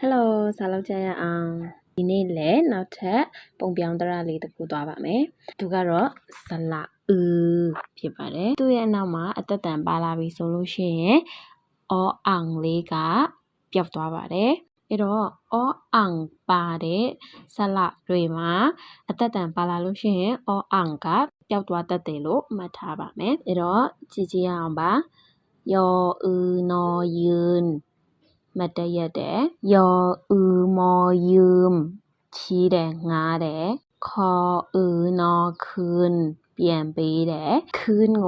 ဟယ်လိုစာလုပ်ကြရအောင်ဒီနေ့လည်းနောက်ထပ်ပုံပြောင်းတရလေးတစ်ခုသွားပါမယ်သူကတော့ဇလာအူဖြစ်ပါတယ်သူ့ရဲ့အနောက်မှာအသက်တန်ပါလာပြီဆိုလို့ရှိရင်အောအောင်လေးကပျောက်သွားပါတယ်အဲ့တော့အောအောင်ပါတဲ့ဇလာတွေမှာအသက်တန်ပါလာလို့ရှိရင်အောအောင်ကပျောက်သွားတတ်တယ်လို့မှတ်ထားပါမယ်အဲ့တော့ကြည့်ကြည့်ရအောင်ပါယောအူနော်ယွန်း มาดยาแดยออือมอยืม ชีแดงงาแดคออือนอคืน เปลี่ยนไปแดคืนโง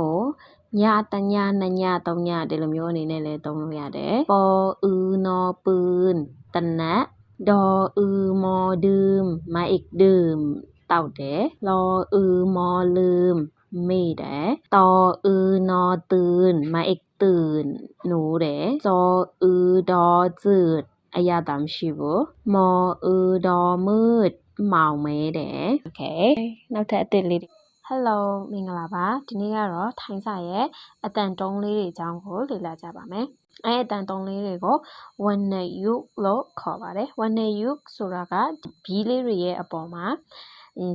ญาตัญญานัญญาตองญาเดลมโยนี่เนี่ยเลยตองญาเดปออือนอปืน ตันนะดออือมอดื่ม มาอีกดื่ม เต่าเดรออือมอลืมไม่แดตออือนอตื่น มาอีก ตื่นหนูတယ်ဇောဥဒေါ်จืดအရာတမရှိဘူးမောဥဒေါ်มืดမောင်မဲတယ်โอเคနောက်ထပ်အသစ်လေးတွေ Hello မင်္ဂလာပါဒီနေ့ကတော့ထိုင်းစာရဲ့အတန်တုံးလေးတွေအကြောင်းကိုလေ့လာကြပါမယ်အဲအတန်တုံးလေးတွေကို one net you လို့ခေါ်ပါတယ် one net you ဆိုတာကဘီးလေးတွေရဲ့အပေါ်မှာ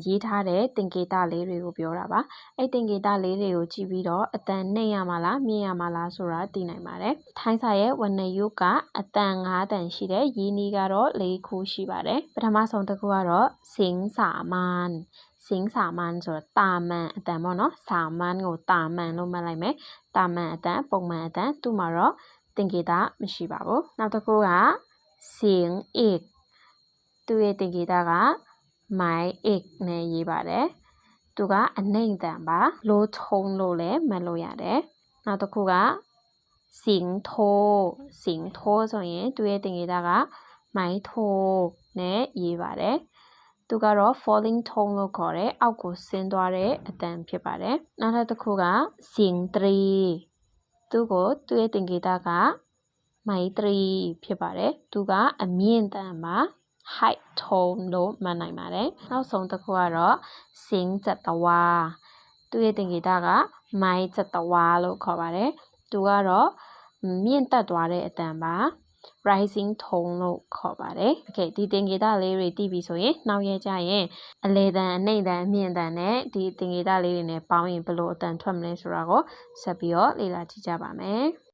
ရေးထားတဲ့သင်္ကေတလေးတွေကိုပြောတာပါအဲ့သင်္ကေတလေးတွေကိုကြည့်ပြီးတော့အတန်နှိမ့်ရမှာလားမြင့်ရမှာလားဆိုတာသိနိုင်ပါတယ်ထိုင်းစာရဲ့ one net you ကအတန်၅တန်ရှိတယ်ရင်းနီးကတော့၄ခုရှိပါတယ်ပထမဆုံးတစ်ခုကတော့စင်းစာမန်စင်းစာမန်ဆိုတာတာမန်အတန်ပေါ့နော်စာမန်ကိုတာမန်လို့မှတ်လိုက်မယ်တာမန်အတန်ပုံမှန်အတန်သူ့မှာတော့သင်္ကေတမရှိပါဘူးနောက်တစ်ခုကစင်းအစ်သူ့ရဲ့သင်္ကေတက မိုင်အစ်နဲ့ရေးပါတယ်သူကအနှိမ့်တန်ပါလို့ထုံလို့လည်းမှတ်လို့ရတယ်နောက်တစ်ခုကစင်းထိုးစင်းထိုးဆိုရင်သူ့ရဲ့သင်္ကေတကမိုင်ထိုးနဲ့ရေးပါတယ်သူကတော့ falling tone လို့ခေါ်တဲ့အောက်ကိုဆင်းသွားတဲ့အတန်ဖြစ်ပါတယ်နောက်ထပ်တစ်ခုကစင်းတရီသူ့ကိုသူ့ရဲ့သင်္ကေတကမိုင်တရီဖြစ်ပါတယ်သူကအမြင့်တန်ပါ height tone လို့မှတ်နိုင်ပါတယ်နောက်ဆုံးတစ်ခုကတော့စင်းဇတဝါသူ့ရဲ့သင်္ကေတကမိုင်ဇတဝါလို့ခေါ်ပါတယ်သူကတော့မြင့်တက်သွားတဲ့အတန်ပါ rising tone လို့ခေါ်ပါတယ်။ Okay ဒီသင်္ကေတလေးတွေသိပြီဆိုရင်နောက်ရက်ကျရင်အလေတန်အနှိမ့်တန်အမြင့်တန်နဲ့ဒီသင်္ကေတလေးတွေနဲ့ပေါင်းရင်ဘယ်လိုအတန်ထွက်မလဲဆိုတာကိုဆက်ပြီးတော့လေ့လာကြည့်ကြပါမယ်။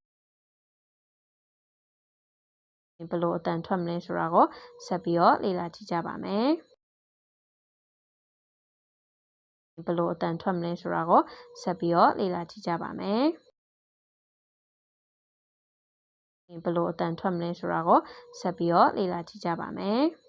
ဘယ်လိုအတန်ထွက်မလဲဆိုတာကိုဆက်ပြီးတော့လေ့လာကြည့်ကြပါမယ်။ဘယ်လိုအတန်ထွက်မလဲဆိုတာကိုဆက်ပြီးတော့လေ့လာကြည့်ကြပါမယ်။ဘယ်လိုအတန်ထွက်မလဲဆိုတာကိုဆက်ပြီးတော့လေ့လာကြည့်ကြပါမယ်။